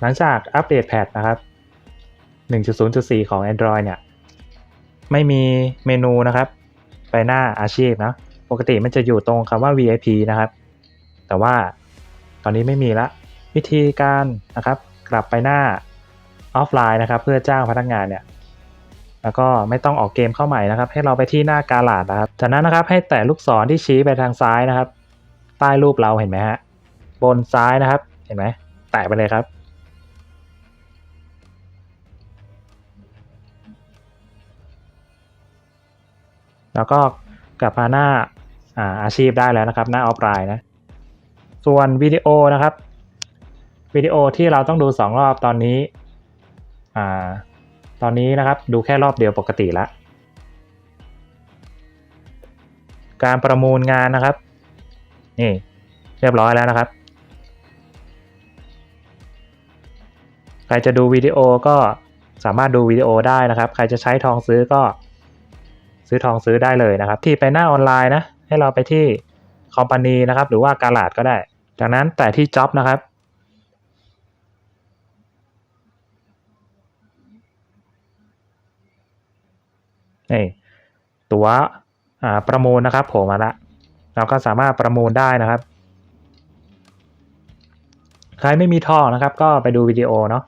หลังจากอัปเดตแพทนะครับ 1.0.4 ของ Android เนี่ย ไม่มีเมนูนะครับ ไปหน้าอาชีพนะ ปกติมันจะอยู่ตรงคำว่า VIP นะครับ แต่ว่าตอนนี้ไม่มีละ วิธีการนะครับ กลับไปหน้าออฟไลน์นะครับ เพื่อจ้างพนักงานเนี่ยแล้วก็ไม่ต้องออกเกมเข้าใหม่นะครับ ให้เราไปที่หน้ากาลาดนะครับ จากนั้นนะครับให้แตะลูกศรที่ชี้ไปทางซ้ายนะครับ ใต้รูปเราเห็นไหมฮะ บนซ้ายนะครับ เห็นไหม แตะไปเลยครับ แล้วก็กลับมาหน้าอาอาชีพได้แล้วนะครับ หน้าออฟไลน์นะ ส่วนวิดีโอนะครับวิดีโอที่เราต้องดูสองรอบตอนนี้อ่าตอนนี้นะครับดูแค่รอบเดียวปกติละ การประมูลงานนะครับ นี่เรียบร้อยแล้วนะครับ ใครจะดูวิดีโอก็สามารถดูวิดีโอได้นะครับ ใครจะใช้ทองซื้อก็ ซื้อทองซื้อได้เลยนะครับ ที่ไปหน้าออนไลน์นะให้เราไปที่คอมพานีนะครับ หรือว่ากาลาดก็ได้ จากนั้นแต่ที่จ็อบนะครับนี่ตัวประมูลนะครับโผล่มาละเราก็สามารถประมูลได้นะครับ ใครไม่มีทองนะครับ ก็ไปดูวิดีโอเนาะ